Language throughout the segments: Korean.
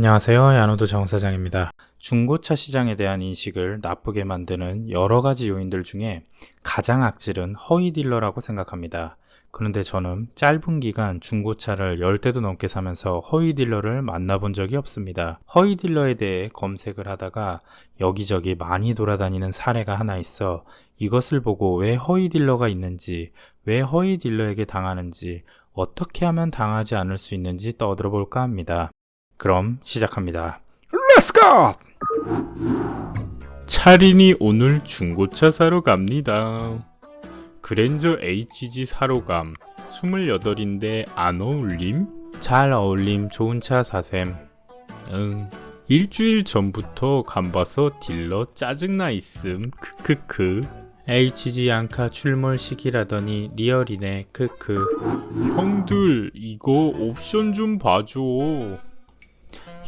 안녕하세요. 야노도 정사장입니다. 중고차 시장에 대한 인식을 나쁘게 만드는 여러 가지 요인들 중에 가장 악질은 허위 딜러라고 생각합니다. 그런데 저는 짧은 기간 중고차를 10대도 넘게 사면서 허위 딜러를 만나본 적이 없습니다. 허위 딜러에 대해 검색을 하다가 여기저기 많이 돌아다니는 사례가 하나 있어 이것을 보고 왜 허위 딜러가 있는지, 왜 허위 딜러에게 당하는지, 어떻게 하면 당하지 않을 수 있는지 떠들어 볼까 합니다. 그럼 시작합니다. Let's go! 차린이 오늘 중고차 사러 갑니다. 그랜저 HG 사러 감. 28인데 안 어울림? 잘 어울림 좋은 차 사셈. 응. 일주일 전부터 간봐서 딜러 짜증나 있음. 크크크. HG 안카 출몰 시기라더니 리얼이네. 크크. 형들 이거 옵션 좀 봐줘.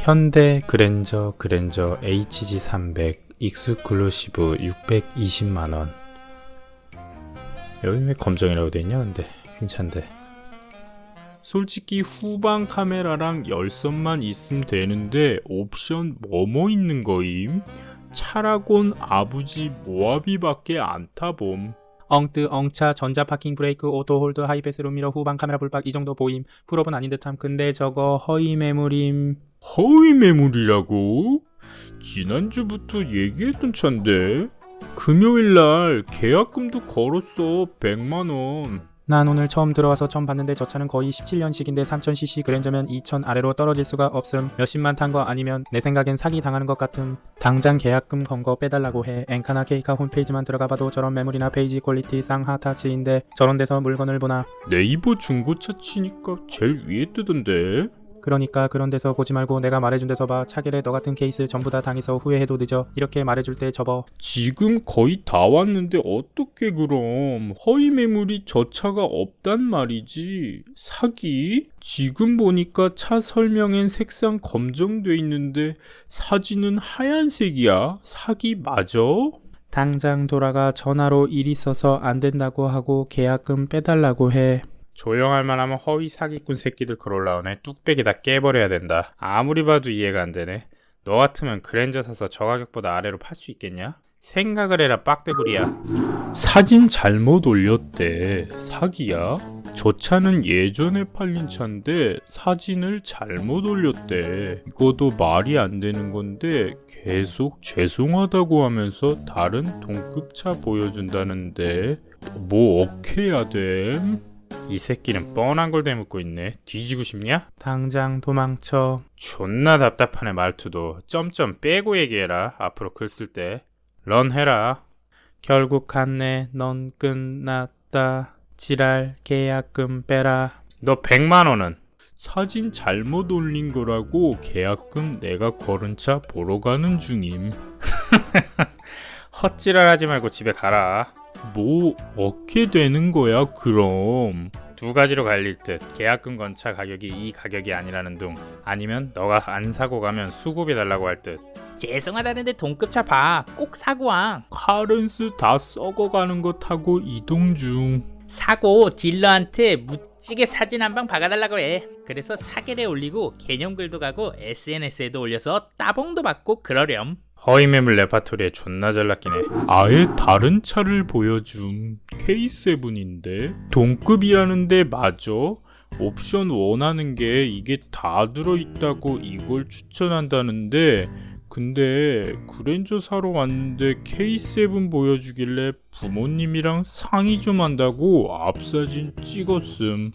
현대 그랜저 그랜저 HG300 익스클루시브 620만원. 여기 왜 검정이라고 돼있냐? 근데 괜찮대. 솔직히 후방 카메라랑 열선만 있으면 되는데 옵션 뭐뭐 있는 거임? 차라곤 아부지 모하비밖에 안 타봄. 엉뜨 엉차 전자 파킹 브레이크 오토 홀드 하이패스 룸미러 후방 카메라 불박 이 정도 보임. 풀업은 아닌 듯함. 근데 저거 허위 매물임 허위 매물이라고? 지난주부터 얘기했던 차인데. 금요일날 계약금도 걸었어 100만원. 난 오늘 처음 들어와서 처음 봤는데 저 차는 거의 17년식인데 3000cc 그랜저면 2000 아래로 떨어질 수가 없음. 몇십만 탄 거 아니면 내 생각엔 사기 당하는 것 같음. 당장 계약금 건 거 빼달라고 해. 엔카나 케이카 홈페이지만 들어가봐도 저런 매물이나 페이지 퀄리티 쌍하타치인데 저런 데서 물건을 보나. 네이버 중고차 치니까 제일 위에 뜨던데 그러니까 그런 데서 보지 말고 내가 말해준 데서 봐. 차길에 너 같은 케이스 전부 다 당해서 후회해도 늦어. 이렇게 말해줄 때 접어. 지금 거의 다 왔는데 어떻게 그럼? 허위 매물이 저 차가 없단 말이지. 사기? 지금 보니까 차 설명엔 색상 검정돼 있는데 사진은 하얀색이야. 사기 맞아? 당장 돌아가 전화로 일 있어서 안 된다고 하고 계약금 빼달라고 해 조용할 만하면 허위 사기꾼 새끼들 글 올라오네. 뚝배기 다 깨버려야 된다. 아무리 봐도 이해가 안 되네. 너 같으면 그랜저 사서 저 가격보다 아래로 팔 수 있겠냐? 생각을 해라 빡대구리야. 사진 잘못 올렸대. 사기야? 저 차는 예전에 팔린 차인데 사진을 잘못 올렸대. 이거도 말이 안 되는 건데 계속 죄송하다고 하면서 다른 동급차 보여준다는데 뭐 해야 됨? 이 새끼는 뻔한 걸 대묻고 있네. 뒤지고 싶냐? 당장 도망쳐. 존나 답답하네 말투도. 점점 빼고 얘기해라. 앞으로 글 쓸 때. 런 해라. 결국 갔네. 넌 끝났다. 지랄 계약금 빼라. 너 100만 원은? 사진 잘못 올린 거라고 계약금 내가 걸은 차 보러 가는 중임. 헛지랄 하지 말고 집에 가라. 뭐 어떻게 되는 거야 그럼 두 가지로 갈릴 듯 계약금 건차 가격이 이 가격이 아니라는 둥 아니면 너가 안 사고 가면 수급해 달라고 할듯 죄송하다는데 동급차 봐. 꼭 사고 와. 카렌스 다 썩어가는 거 타고 이동 중 사고 딜러한테 무지개 사진 한 방 박아달라고 해. 그래서 차겔에 올리고 개념글도 가고 SNS에도 올려서 따봉도 받고 그러렴. 허위매물 레파토리에 존나 잘 낚이네 아예 다른 차를 보여줌 K7인데? 동급이라는데 맞아? 옵션 원하는 게 이게 다 들어있다고 이걸 추천한다는데? 근데 그랜저 사러 왔는데 K7 보여주길래 부모님이랑 상의 좀 한다고 앞사진 찍었음.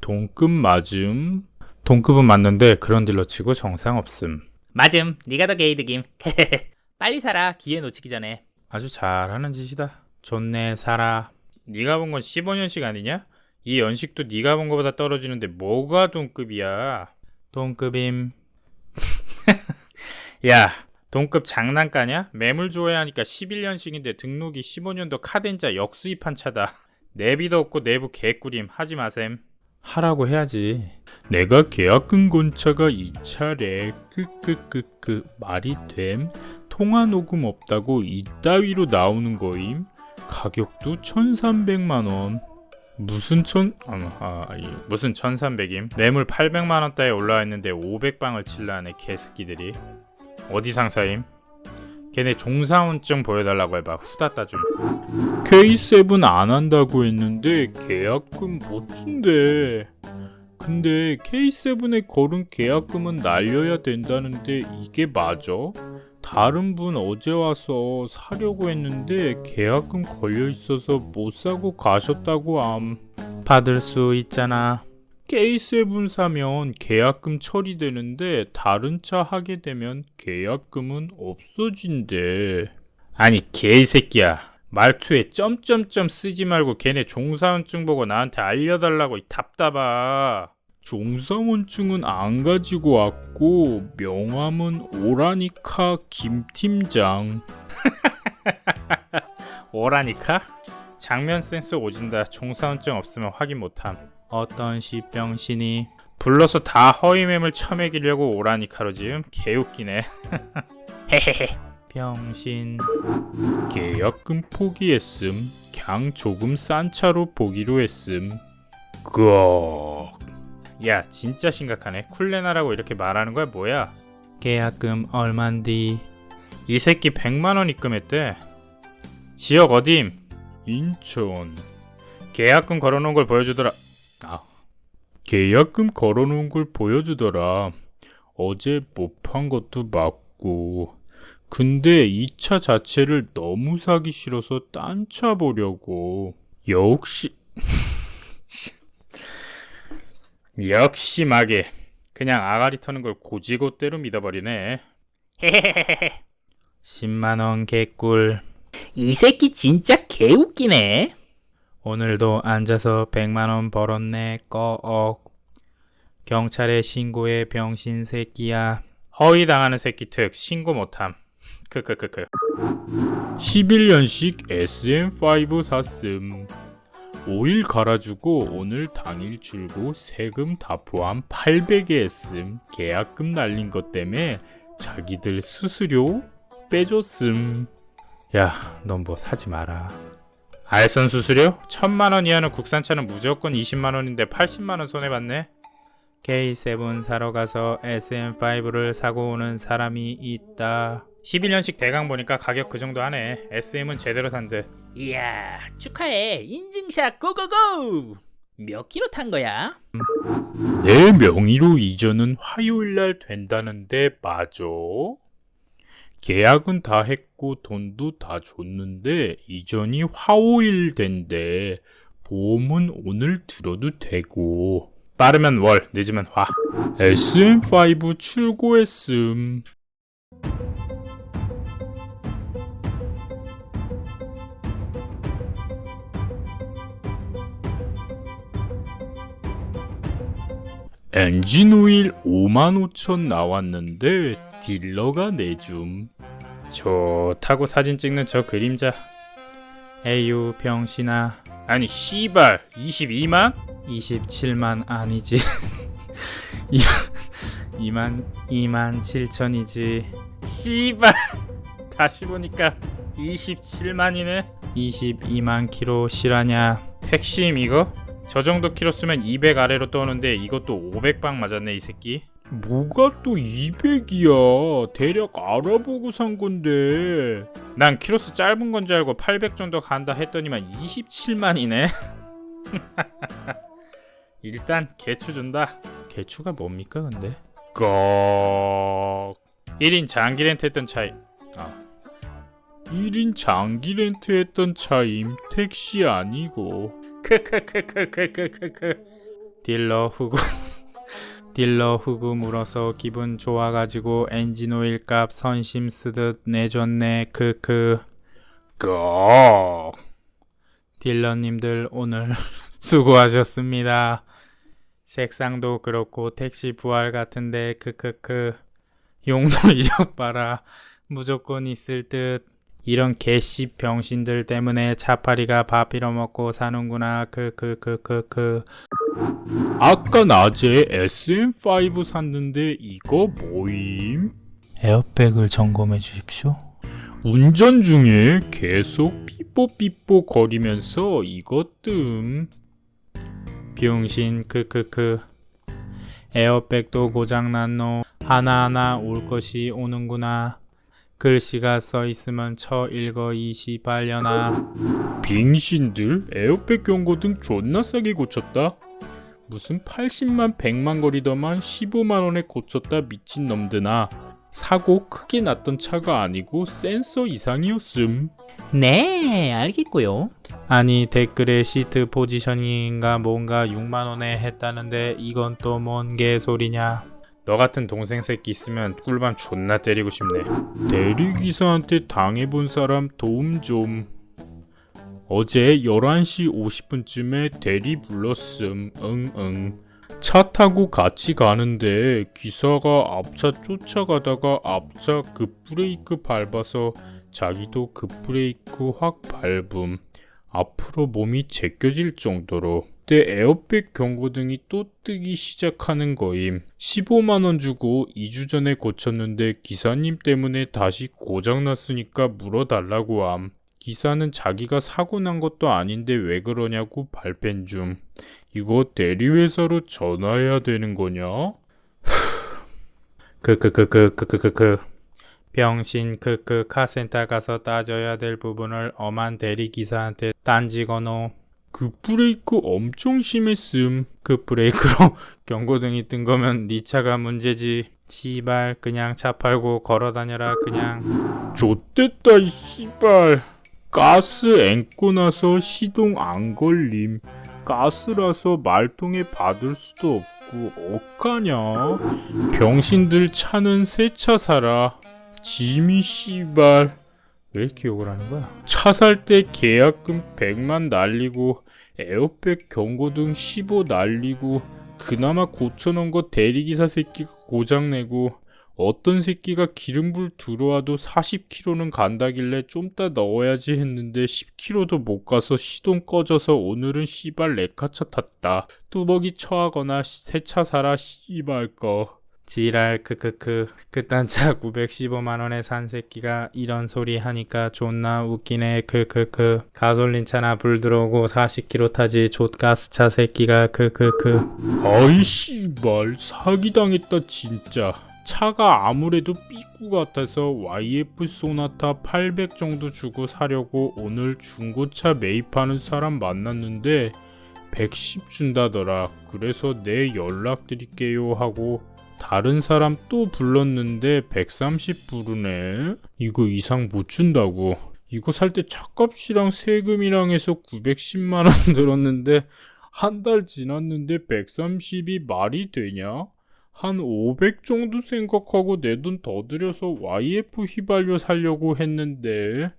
동급 맞음? 동급은 맞는데 그런 딜러 치고 정상 없음 맞음. 네가 더 게이득임. 빨리 사라. 기회 놓치기 전에. 아주 잘하는 짓이다. 좋네 살아. 네가 본 건 15년씩 아니냐? 이 연식도 네가 본 거보다 떨어지는데 뭐가 동급이야? 동급임. 야, 동급 장난가냐? 매물 좋아야 하니까 11년식인데 등록이 15년도 카덴자 역수입한 차다. 내비도 없고 내부 개꿀임 하지 마셈. 하라고 해야지. 내가 계약금 건차가 이 차례 크크크크 말이 됨? 통화 녹음 없다고 이따위로 나오는 거임? 가격도 1300만 원. 무슨 천? 아, 아 이, 무슨 1300임? 매물 800만 원대에 올라와 있는데 500방을 칠라네 개새끼들이. 어디 상사임? 걔네 종사원증 보여달라고 해봐 후다따 좀. K7 안 한다고 했는데 계약금 못 준대. 근데 K7에 걸은 계약금은 날려야 된다는데 이게 맞아? 다른 분 어제 와서 사려고 했는데 계약금 걸려 있어서 못 사고 가셨다고 암. 받을 수 있잖아. K7 사면 계약금 처리되는데 다른 차 하게 되면 계약금은 없어진대. 아니 개새끼야. 말투에 점점점 쓰지 말고 걔네 종사원증 보고 나한테 알려달라고 이 답답아. 종사원증은 안 가지고 왔고 명함은 오라니카 김 팀장. 오라니카? 장면 센스 오진다. 종사원증 없으면 확인 못함. 어떤 시병신이 불러서 다 허위매물 쳐매기려고 오라니카로 지금 개웃기네. 헤헤헤. 병신. 계약금 포기했음. 그냥 조금 싼 차로 보기로 했음. 꺽. 야 진짜 심각하네. 쿨레나라고 이렇게 말하는 거야 뭐야? 계약금 얼만디? 이 새끼 100만 원 입금했대. 지역 어dim? 인천. 계약금 걸어놓은 걸 보여주더라. 아. 계약금 걸어놓은 걸 보여주더라. 어제 못 판 것도 맞고. 근데 이 차 자체를 너무 사기 싫어서 딴 차 보려고. 역시 역시 마게. 그냥 아가리 터는 걸 고지고대로 믿어버리네. 헤헤헤헤. 10만 원 개꿀. 이 새끼 진짜 개웃기네. 오늘도 앉아서 100만 원 벌었네. 꺼억. 경찰에 신고해 병신 새끼야. 허위 당하는 새끼 특 신고 못함. 크크크크. 11년식 SM5 샀음. 오일 갈아주고 오늘 당일 줄고 세금 다 포함 800에 했음. 계약금 날린 것 때문에 자기들 수수료 빼줬음. 야, 넌 뭐 사지 마라. 알선 수수료? 천만 원 이하는 국산차는 무조건 20만 원인데 80만 원 손해 봤네. K7 사러 가서 SM5를 사고 오는 사람이 있다. 11년식 대강 보니까 가격 그 정도 하네. SM은 제대로 산 듯. 이야 축하해 인증샷 고고고. 몇 킬로 탄 거야? 내 명의로 이전은 화요일 날 된다는데 맞아? 계약은 다 했고 돈도 다 줬는데 이전이 화오일 된대. 보험은 오늘 들어도 되고. 빠르면 월, 늦으면 화. SM5 출고했음. 엔진 오일 5만 5천 나왔는데 딜러가 내줌. 좋다고 사진 찍는 저 그림자. 에유 병신아. 아니 씨발 22만? 27만 아니지. 2만 2만 7천이지. 씨발 다시 보니까 27만이네. 22만 키로 실하냐? 택시임 이거? 저 정도 키로 쓰면 200 아래로 떠오는데 이것도 500방 맞았네 이 새끼. 뭐가 또 200이야? 대략 알아보고 산 건데. 난 키로수 짧은 건 줄 알고 800 정도 간다 했더니만 27만이네. 일단 개추 준다. 개추가 뭡니까 근데? 꺽. 1인 장기 렌트 했던 차이. 아. 1인 장기 렌트 했던 차임 택시 아니고. 크크크크크크크. 딜러 후군. 딜러 후구 물어서 기분 좋아가지고 엔진 오일 값 선심 쓰듯 내줬네. 크크. 꺽 딜러님들 오늘 수고하셨습니다. 색상도 그렇고 택시 부활 같은데 크크크. 용도 이력 봐라. 무조건 있을 듯 이런 개씨 병신들 때문에 차파리가 밥 빌어먹고 사는구나. 크크크크크 아까 낮에 SM5 샀는데 이거 뭐임? 에어백을 점검해 주십시오. 운전 중에 계속 삐뽀삐뽀 거리면서 이것 뜸. 병신 크크크 에어백도 고장났노. 하나하나 올 것이 오는구나 글씨가 써 있으면 쳐 읽어 이 시발려나. 빙신들 에어백 경고 등 존나 싸게 고쳤다. 무슨 80만 100만 거리더만 15만 원에 고쳤다 미친 놈드나 사고 크게 났던 차가 아니고 센서 이상이었음. 네, 알겠고요. 아니 댓글에 시트 포지셔닝인가 뭔가 6만 원에 했다는데 이건 또 뭔 개소리냐 너 같은 동생 새끼 있으면 꿀밤 존나 때리고 싶네. 대리기사한테 당해본 사람 도움 좀. 어제 11시 50분쯤에 대리 불렀음. 응응. 차 타고 같이 가는데 기사가 앞차 쫓아가다가 앞차 급브레이크 밟아서 자기도 급브레이크 확 밟음. 앞으로 몸이 제껴질 정도로 그때 에어백 경고등이 또 뜨기 시작하는 거임. 15만원 주고 2주 전에 고쳤는데 기사님 때문에 다시 고장났으니까 물어달라고 함. 기사는 자기가 사고 난 것도 아닌데 왜 그러냐고 발뺌 중. 이거 대리회사로 전화해야 되는 거냐? 크크크크크크크크. 병신 크크 카센터 가서 따져야 될 부분을 엄한 대리기사한테 딴지거노 그 브레이크 엄청 심했음. 그 브레이크로 경고등이 뜬 거면 네 차가 문제지. 씨발 그냥 차 팔고 걸어 다녀라 그냥. 좆됐다 이 씨발. 가스 앵고 나서 시동 안 걸림. 가스라서 말통에 받을 수도 없고 어까냐? 병신들 차는 새 차 사라. 짐이 씨발 왜 욕을 하는 거야? 차 살 때 계약금 100만 날리고 에어백 경고등 15 날리고 그나마 고쳐놓은 거 대리기사 새끼가 고장내고 어떤 새끼가 기름불 들어와도 40km는 간다길래 좀 따 넣어야지 했는데 10km도 못 가서 시동 꺼져서 오늘은 씨발 레카차 탔다. 뚜벅이 처하거나 새 차 사라 씨발 거. 지랄 크크크. 그딴 차 915만원에 산 새끼가 이런 소리 하니까 존나 웃기네. 크크크. 가솔린 차나 불 들어오고 40km 타지 좆가스차 새끼가 크크크. 아이 씨발 사기당했다 진짜. 차가 아무래도 삐꾸 같아서 YF 소나타 800 정도 주고 사려고 오늘 중고차 매입하는 사람 만났는데 110 준다더라. 그래서 내 연락 드릴게요 하고 다른 사람 또 불렀는데 130 부르네. 이거 이상 못 준다고. 이거 살 때 차값이랑 세금이랑 해서 910만 원 들었는데 한 달 지났는데 130이 말이 되냐? 한 500 정도 생각하고 내 돈 더 들여서 YF 휘발유 살려고 했는데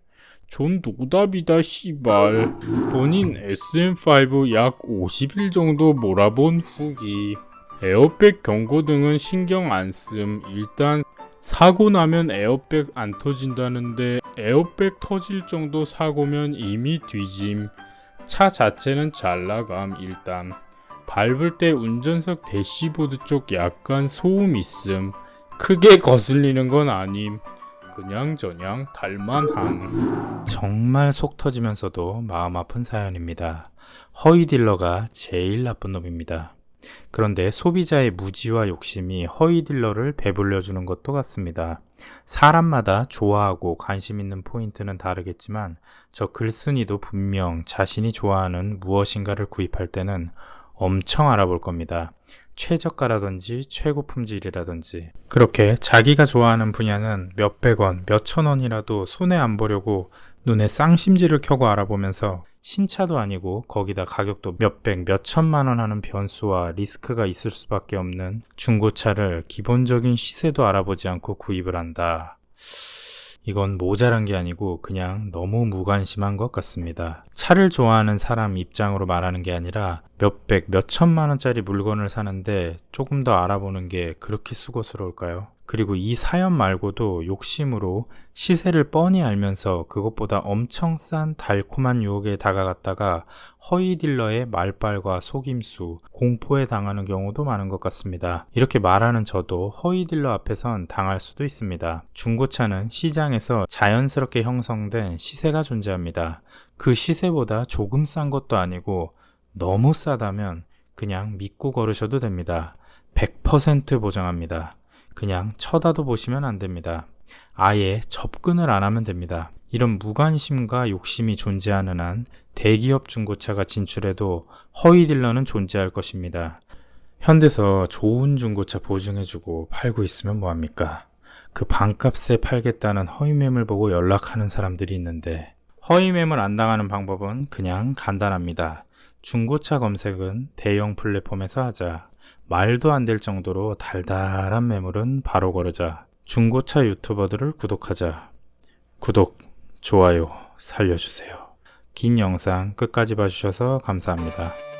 존 노답이다 씨발 본인 SM5 약 50일 정도 몰아본 후기 에어백 경고 등은 신경 안 씀. 일단 사고 나면 에어백 안 터진다는데 에어백 터질 정도 사고면 이미 뒤짐. 차 자체는 잘 나감 일단. 밟을 때 운전석 대시보드 쪽 약간 소음 있음. 크게 거슬리는 건 아님. 그냥 저냥 달만함. 정말 속 터지면서도 마음 아픈 사연입니다. 허위 딜러가 제일 나쁜 놈입니다. 그런데 소비자의 무지와 욕심이 허위 딜러를 배불려 주는 것도 같습니다. 사람마다 좋아하고 관심 있는 포인트는 다르겠지만 저 글쓴이도 분명 자신이 좋아하는 무엇인가를 구입할 때는 엄청 알아볼 겁니다. 최저가라든지 최고 품질이라든지 그렇게 자기가 좋아하는 분야는 몇백 원, 몇천 원이라도 손해 안 보려고 눈에 쌍심지를 켜고 알아보면서 신차도 아니고 거기다 가격도 몇백, 몇천만 원 하는 변수와 리스크가 있을 수밖에 없는 중고차를 기본적인 시세도 알아보지 않고 구입을 한다. 이건 모자란 게 아니고 그냥 너무 무관심한 것 같습니다. 차를 좋아하는 사람 입장으로 말하는 게 아니라 몇백, 몇천만 원짜리 물건을 사는데 조금 더 알아보는 게 그렇게 수고스러울까요? 그리고 이 사연 말고도 욕심으로 시세를 뻔히 알면서 그것보다 엄청 싼 달콤한 유혹에 다가갔다가 허위 딜러의 말빨과 속임수, 공포에 당하는 경우도 많은 것 같습니다. 이렇게 말하는 저도 허위 딜러 앞에선 당할 수도 있습니다. 중고차는 시장에서 자연스럽게 형성된 시세가 존재합니다. 그 시세보다 조금 싼 것도 아니고 너무 싸다면 그냥 믿고 걸으셔도 됩니다. 100% 보장합니다. 그냥 쳐다도 보시면 안 됩니다. 아예 접근을 안 하면 됩니다. 이런 무관심과 욕심이 존재하는 한 대기업 중고차가 진출해도 허위 딜러는 존재할 것입니다. 현대서 좋은 중고차 보증해주고 팔고 있으면 뭐합니까? 그 반값에 팔겠다는 허위 매물 보고 연락하는 사람들이 있는데 허위 매물 안 당하는 방법은 그냥 간단합니다. 중고차 검색은 대형 플랫폼에서 하자. 말도 안 될 정도로 달달한 매물은 바로 거르자. 중고차 유튜버들을 구독하자. 구독, 좋아요, 살려주세요. 긴 영상 끝까지 봐주셔서 감사합니다.